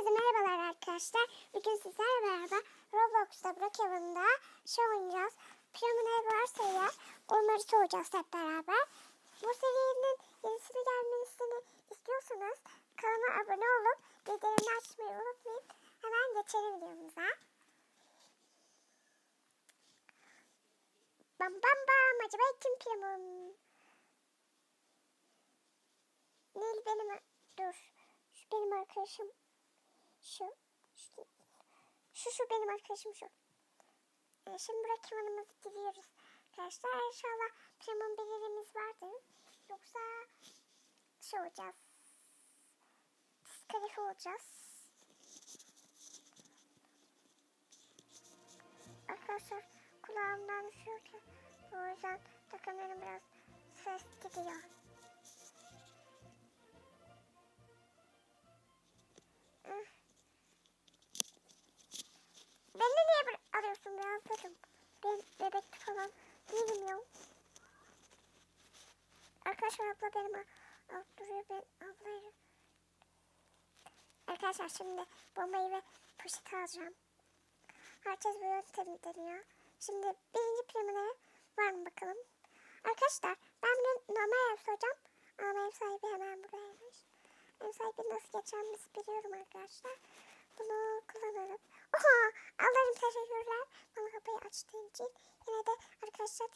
Herkese merhabalar arkadaşlar. Bugün sizlerle beraber Roblox'ta Brookhaven'da şey oynayacağız. Piramide varsa eğer onları soracağız hep beraber. Bu serinin yenisini gelmesini istiyorsanız kanalıma abone olup bildirimleri açmayı unutmayın. Hemen geçelim videomuza. Bam bam bam acaba kim piramim? Nil benim dur. Şu benim arkadaşım. Şu. Şu, şu, şu benim arkadaşım şu. Ee, şimdi buraya kemanımızı giriyoruz. Arkadaşlar inşallah keman belirimiz vardır. Yoksa şey olacağız. Diskalifi olacağız. Arkadaşlar kulağımdan düşüyor ki. O yüzden takımlarım biraz ses gidiyor. Arıyorsun biraz dedim. Ben bebekti falan değilim ya. Arkadaşlar abla benim a- alıp duruyor ben ablayı. Arkadaşlar şimdi bombayı ve poşeti alacağım. Herkes bu yöntemi deniyor. Şimdi birinci planı var mı bakalım. Arkadaşlar ben bir normal ev soracağım. Ama ev sahibi hemen buradaymış. Ev sahibi nasıl geçeceğimizi biliyorum arkadaşlar. Bunu kullanalım. Oha! Allah'ım teşekkürler. Bana kapıyı açtığın için. Yine de arkadaşlar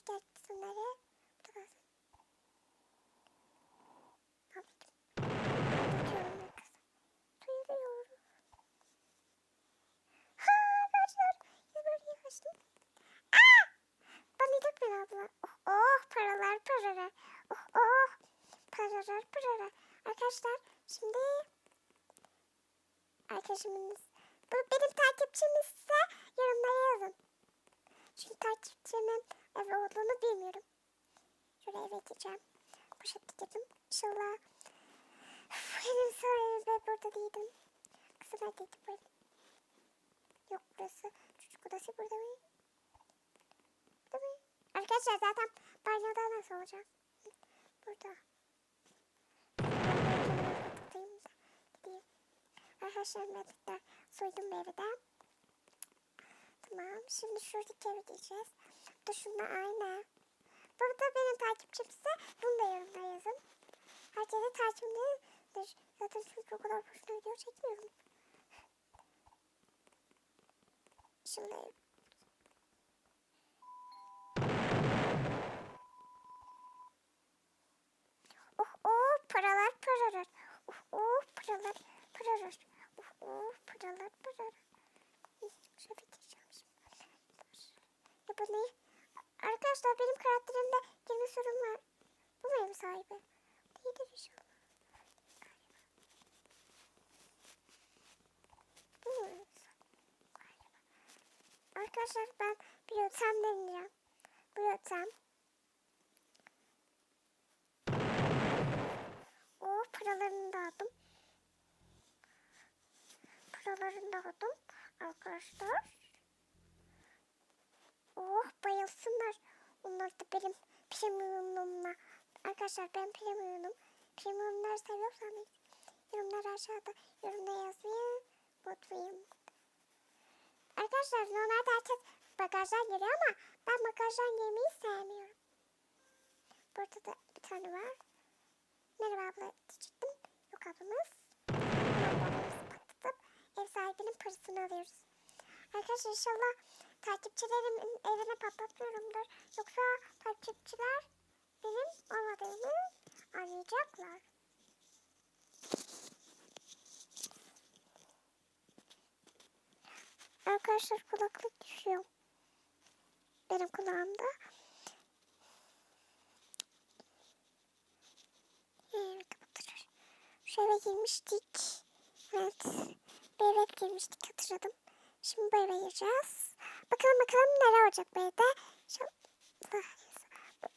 paralar paralar. Arkadaşlar şimdi arkadaşımız benim takipçimizse yorumlara yazın. Çünkü takipçimin evi olduğunu bilmiyorum. Şöyle eve gideceğim. Poşet getirdim. İnşallah. Benim sahibi burada değildim. Kızım neredeydi bu ev? Yok burası. Çocuk odası burada mı? Burada mı? Arkadaşlar zaten banyoda nasıl olacak? Burada. Kapatayım da gideyim. Arkadaşlar medikler soydum bir evden. Tamam. Şimdi şuradaki eve gideceğiz. Bu da şununla aynı. Burada benim takipçimse bunu da yorumlara yazın. Herkese takipçimdir. Zaten çünkü o kadar boşuna video çekmiyorum. Şimdi Oh oh paralar paralar. Oh oh paralar paralar. Oh oh paralar paralar. Şöyle bitireceğim şimdi. Ya bu ne? Arkadaşlar benim karakterimde yeni sorun var. Bu mu ev sahibi? Sahibi? Galiba. Arkadaşlar ben bir yöntem deneyeceğim. Bu yöntem O paralarını da aldım. Paralarını da aldım arkadaşlar. Oh bayılsınlar. Onlar da benim premiumumla. Arkadaşlar ben premiumum. Premiumları seviyorsanız yorumlar aşağıda yorumda yazmayı unutmayın. Arkadaşlar normalde herkes bagajdan geliyor ama ben bagajdan gelmeyi sevmiyorum. Burada da bir tane var. Merhaba abla diyecektim. Yok ablamız. Ev sahibinin parasını alıyoruz. Arkadaşlar inşallah takipçilerimin evine patlatmıyorumdur. Yoksa takipçiler benim olmadığımı anlayacaklar. Arkadaşlar kulaklık düşüyor. Benim kulağımda. Ee, kapatırır. Eve girmiştik. Evet. Bir eve girmiştik hatırladım. Şimdi bu eve gireceğiz. Bakalım bakalım neler olacak bu evde.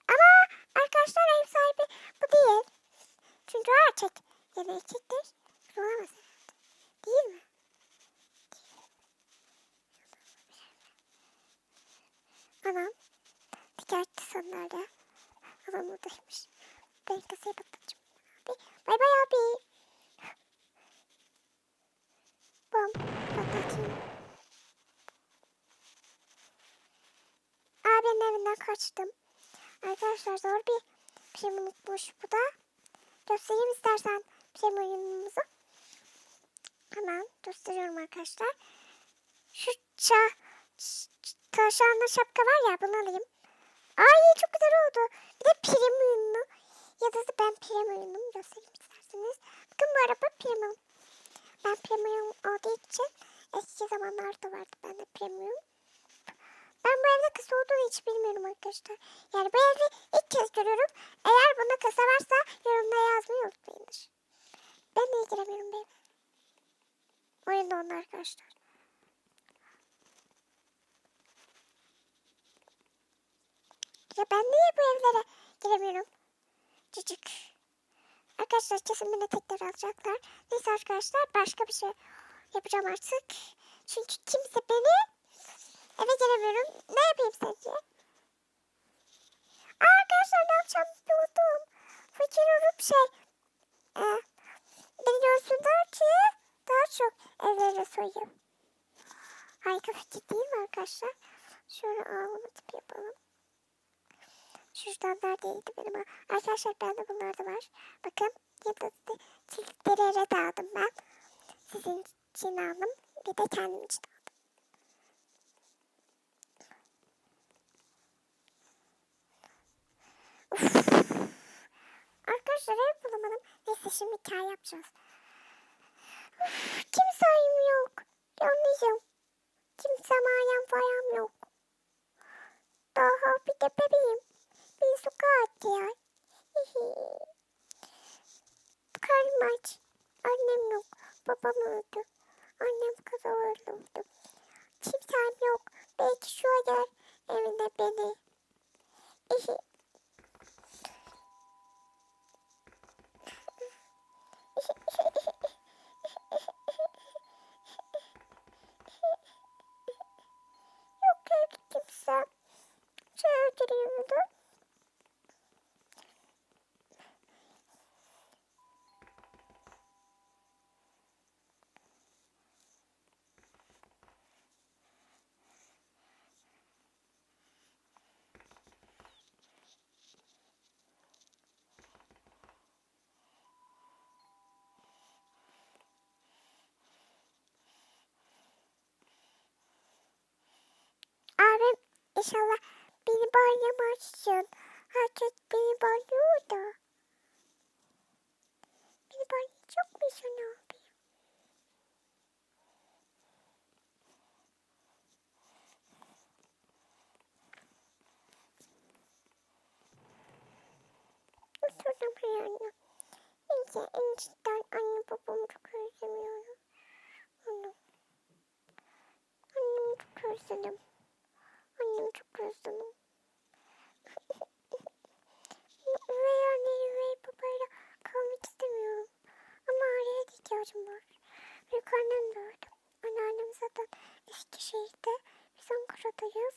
Ama arkadaşlar ev sahibi bu değil. Çünkü o erkek. Ya da erkektir. Olamaz herhalde. Değil mi? Anam. Dikkatli sonlarda. Anam buradaymış. Ben kasayı patlatacağım. Abi. Bay bay abi. Bam patlatayım. Abinin evinden kaçtım. Arkadaşlar zor bir şey unutmuş bu da. Göstereyim istersen şey oyunumuzu. Hemen gösteriyorum arkadaşlar. Şu ça taşanlı şapka var ya bunu alayım. Ay çok güzel oldu. Bir de prim uyumlu. Ya da ben prim uyumlu göstereyim isterseniz. Bakın bu araba prim ben premium olduğu için eski zamanlarda vardı bende premium. Ben bu evde kasa olduğunu hiç bilmiyorum arkadaşlar. Yani bu evi ilk kez görüyorum. Eğer bunda kasa varsa yorumlara yazmayı unutmayınız. Ben de giremiyorum bu eve. Oyunda onlar arkadaşlar. Ya ben niye bu evlere giremiyorum? Cıcık. Arkadaşlar kesin beni tekrar alacaklar. Neyse arkadaşlar başka bir şey yapacağım artık. Çünkü kimse beni eve giremiyorum. Ne yapayım? Aa, arkadaşlar ne yapacağım biliyordum. Fakir olup şey. E, beni görsünler ki daha çok evlere soyayım. Harika fikir değil mi arkadaşlar? Şöyle ağlama tipi yapalım. Şuradan neredeydi benim? ha? Arkadaşlar bende bunlar da var. Bakın yıldızlı çiftleri de aldım ben. Sizin için aldım. Bir de kendim için aldım. Arkadaşlar ev bulamadım. Neyse şimdi hikaye yapacağız. Uf, kimsem yok. Yalnızım. Kimse mayem falan yok. Daha bir de bebeğim. Bir sokağa atıyor. Karnım aç. Annem yok. Babam öldü. Annem kaza öldü. Kimsem yok. Belki şu yer evinde beni. Yok evde kimse. Şöyle oturayım burada. Abim inşallah beni bağlamazsın. Herkes beni bağlıyor da. Beni bağlayacak mısın abi? Oturdum hayalini. Neyse en cidden anne babamı çok özlemiyorum. Onu. Annemi çok özledim. Annemi çok özledim. Üvey anne, üvey babayla kalmak istemiyorum. Ama aileye de ihtiyacım var. Büyük annem de öldü. Anneannem zaten Eskişehir'de. Biz Ankara'dayız.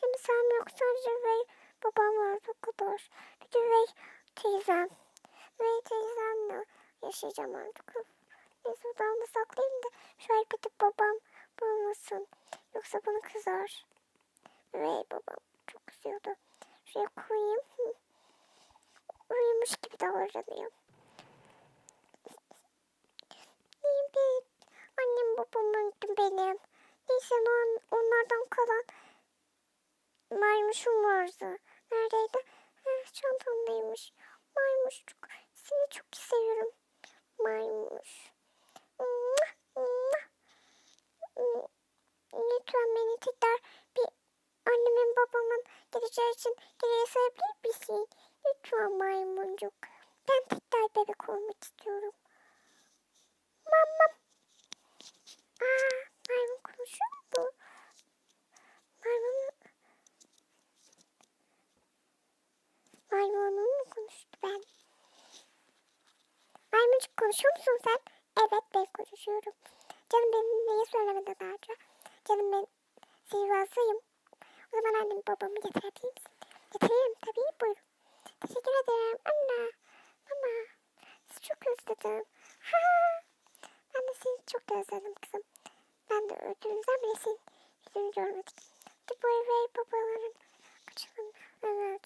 Şimdi sen yok sadece üvey babam var bu kadar. Bir de üvey teyzem. Üvey teyzemle yaşayacağım artık. Neyse odamda saklayayım da şu elbette babam bulmasın. Yoksa bana kızar. Üvey babam çok kızıyordu. Şuraya koyayım. Uyumuş gibi davranıyor. Annem babam öldü benim. Neyse on, onlardan kalan maymuşum vardı. Neredeydi? Eh, çantamdaymış. Maymuş çok. Seni çok seviyorum. Maymuş. Mwah, mwah. Hmm, Lütfen beni tekrar bir annemin babamın geleceği için geriye sayabilir misin? Lütfen maymuncuk. Ben tekrar bebek olmak istiyorum. Mamam. Aa, maymun konuşuyor mu? Maymun... Maymunun mu konuştu ben? Konuşuyor musun sen? Evet ben konuşuyorum. Canım benim neyi söylemeden harca? Canım ben sihirbazıyım. O zaman annem babamı getirebilir misin? Getiririm tabii buyurun. Teşekkür ederim anne. Mama. Sizi çok özledim. Ha. Ben de seni çok özledim kızım. Ben de öldüğümüzden beri senin yüzünü görmedik. gitti bu ev babaların. Açalım. Evet.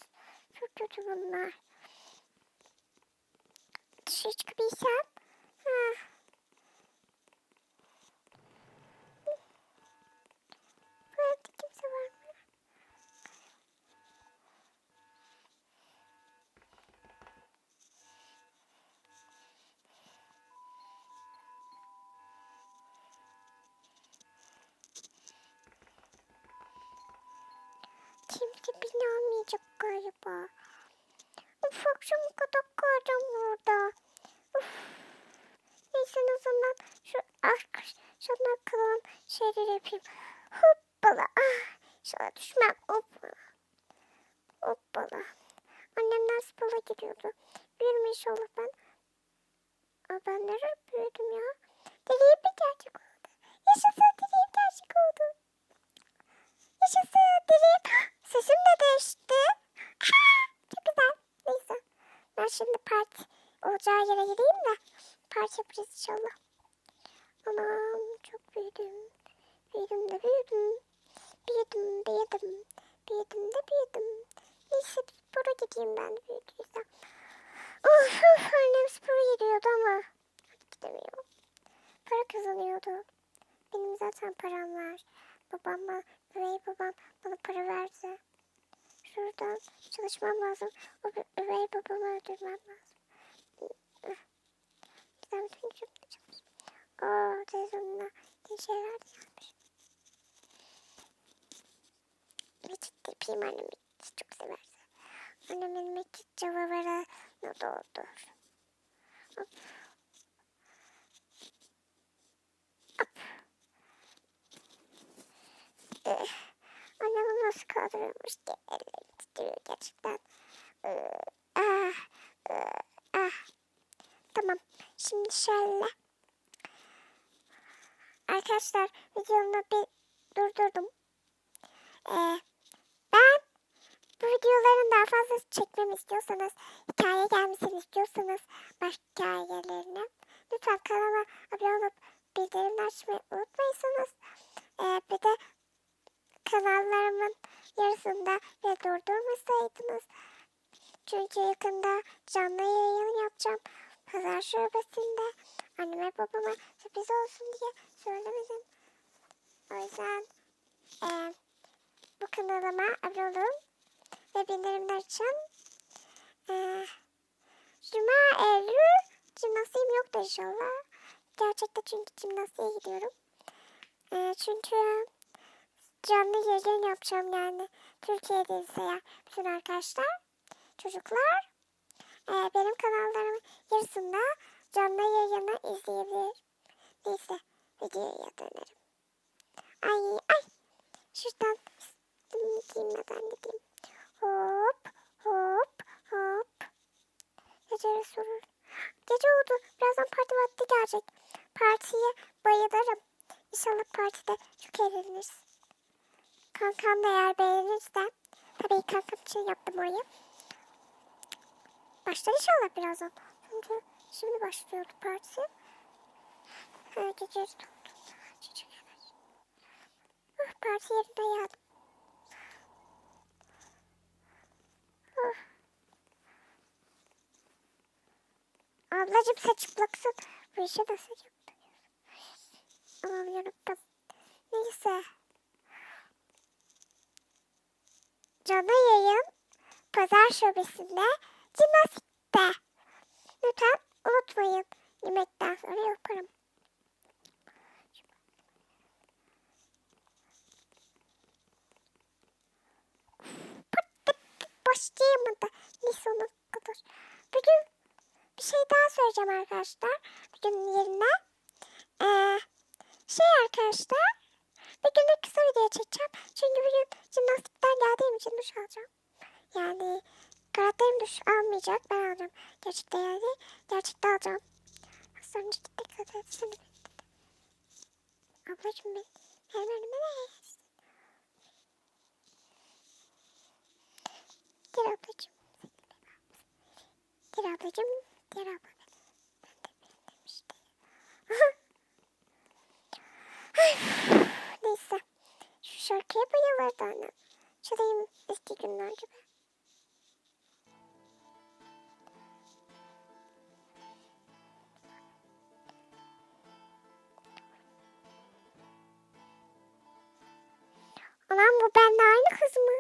Çok kötü bunlar. Dışarı çıkabilsem. Kimse beni almayacak galiba. Uf akşam kadar kalacağım burada. Uf. O zaman şu arkadaşlarına kalan şeyleri yapayım. Hoppala. Ah, inşallah düşmem. Hoppala. Hoppala. Annemden spora gidiyordu. Büyürüm inşallah ben. Aa, ben nereye büyüdüm ya? Dileğim bir gerçek oldu. Yaşasın dileğim gerçek oldu. Yaşasın dileğim. Sesim de değişti. Ah, Çok güzel. Neyse. Ben şimdi parti olacağı yere gideyim de parti yapacağız inşallah. Anam çok büyüdüm. Büyüdüm de büyüdüm. Büyüdüm, büyüdüm. Büyüdüm de büyüdüm. Neyse spora gideyim ben büyüdüysem. Of of annem spora gidiyordu ama gidemiyor. Para kazanıyordu. Benim zaten param var. Babam, üvey babam bana para verdi. Şuradan çalışmam lazım. O üvey babamı öldürmem lazım. Güzel bütün cümle çalış. Oo, telefonuna yeni şeyler. Mekik de yapayım annem mekik çok severse. Annemin mekik canavarı ne doğdur. Hop. Hop. Eh, Annemi nasıl kaldırıyormuş ki elleri titriyor gerçekten. Eh, ah, eh, ah. Tamam. Şimdi şöyle. Arkadaşlar videomu bir durdurdum. Ee, ben bu videoların daha fazla çekmemi istiyorsanız, hikaye gelmesini istiyorsanız başka hikayelerini lütfen kanalıma abone olup bildirimleri açmayı unutmayınız. Ee, bir de kanallarımın yarısında ve durdurmasaydınız. Çünkü yakında canlı yayın yapacağım. Pazar şubesinde anneme babama sürpriz olsun diye söylemedim. O yüzden eee, bu kanalıma abone olun ve bildirimler açın. Eee Cuma, Eylül jimnastiğim yoktu inşallah. Gerçekten çünkü jimnastiğe gidiyorum. Eee, çünkü canlı yayın yapacağım yani. Türkiye'de ise bütün arkadaşlar, çocuklar e, benim kanallarımın yarısında canlı yayını izleyebilir. Neyse videoya dönerim. Ay ay şuradan giyinmeden gideyim. Hop hop hop. Gece sorur. Gece oldu. Birazdan parti vakti gelecek. Partiye bayılırım. İnşallah partide çok eğleniriz. Kankam da eğer beğenirse. Tabii kankam için yaptım orayı. Başlar inşallah birazdan. Çünkü şimdi başlıyordu parti. Ha, gece. Oh, parti yerinde yattım. Oh. Ablacım sen çıplaksın. Bu işe nasıl yaptın? Aman yanıttım. Neyse. Canlı yayın pazar şubesinde jimnastikte. Lütfen unutmayın. Yemekten sonra yaparım. Başlayamadı. Neyse ona kadar. Bugün bir şey daha söyleyeceğim arkadaşlar. Bugün yerine. Ee, şey arkadaşlar. Bir gün de kısa video çekeceğim. Çünkü bugün jimnastikten geldiğim için duş alacağım. Yani karakterim duş almayacak. Ben alacağım. Gerçekte yani. Gerçekte alacağım. Az önce dikkat etsene. Ablacım ben. Benim önüme ne? Gel ablacım. Gel ablacım. Gel abla. Neyse. Şu şarkı şarkıya bayılırdı annem. Çalayım eski günler gibi. Bu benimle aynı kız mı?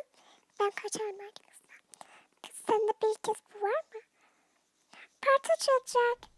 Ben kaçarım aynı kızdan. Kız sende bir kez bu var mı? Parti çalacak.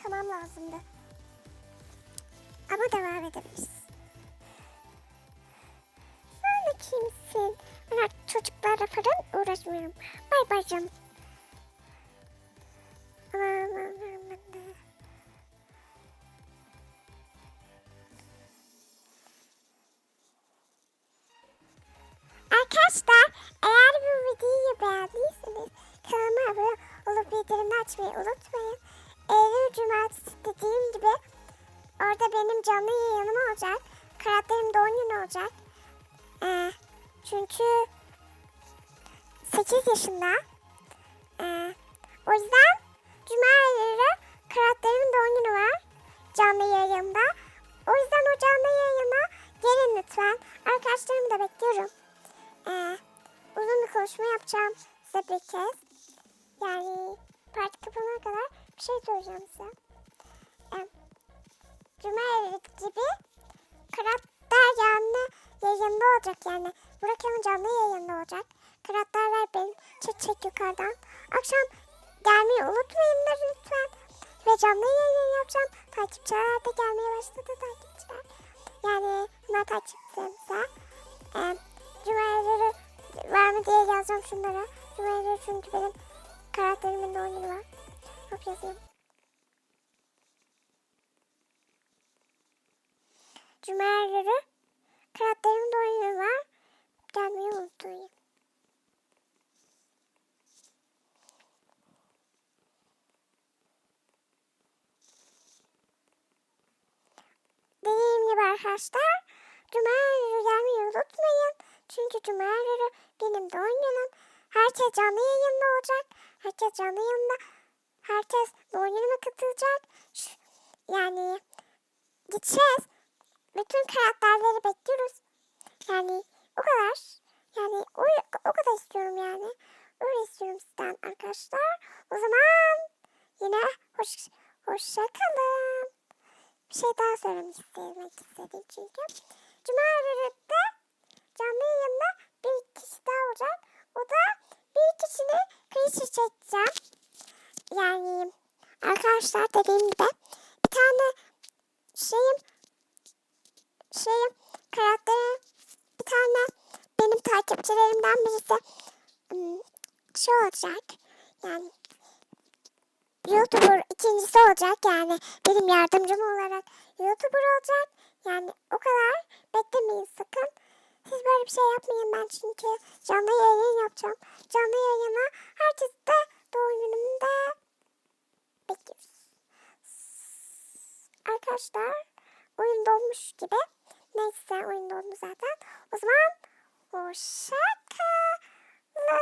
Yıkamam lazımdı. Ama devam edebiliriz. Sen de kimsin? Ben artık çocuklarla falan uğraşmıyorum. Bay bay canım. Arkadaşlar eğer bu videoyu beğendiyseniz kanalıma abone olup bildirimleri açmayı unutmayın. Benim canlı yayınım olacak. Karakterim doğum günü olacak. Ee, çünkü 8 yaşında. Ee, o yüzden Cuma günü karakterimin doğum günü var. Canlı yayında. O yüzden o canlı yayına gelin lütfen. Arkadaşlarımı da bekliyorum. Ee, uzun bir konuşma yapacağım size bir kez. Yani parti kapanana kadar bir şey söyleyeceğim size. Cuma evi gibi karakter canlı yayında olacak yani. Burak Hanım canlı yayında olacak. Karakterler benim çek yukarıdan. Akşam gelmeyi unutmayın da lütfen. Ve canlı yayın yapacağım. Takipçiler de gelmeye başladı takipçiler. Yani bunlar takipçilerimize. Ee, Cuma'ları var mı diye yazacağım şunlara. Cuma'ları çünkü benim karakterimin doğum günü var. Hop yazayım. Cuma'ları karakterimin doğum günü var. Gelmeyi unutmayın. Dediğim gibi arkadaşlar Cuma günü gelmeyi unutmayın. Çünkü Cuma günü benim günüm. Herkes canlı yayında olacak. Herkes canlı yayında. Herkes doğum katılacak. Yani gideceğiz. Bütün karakterleri bekliyoruz. Yani o kadar. Yani o, o kadar istiyorum yani. Öyle istiyorum sizden arkadaşlar. O zaman yine hoş, hoşça kalın. Bir şey daha söylemek istedim istedim çünkü. Cuma günü canlı yayında bir kişi daha olacak. O da bir kişinin klişe çekeceğim. Yani arkadaşlar dediğim gibi bir tane şeyim şeyim karakterim bir tane benim takipçilerimden birisi ım, şey olacak. Yani YouTuber ikincisi olacak yani benim yardımcım olarak YouTuber olacak. Yani o kadar beklemeyin sakın. Siz böyle bir şey yapmayın ben çünkü canlı yayın yapacağım. Canlı yayına herkes de doğum günümde bekliyoruz. Arkadaşlar oyun dolmuş gibi. Neyse oyun dolmuş zaten. O zaman hoşça kalın.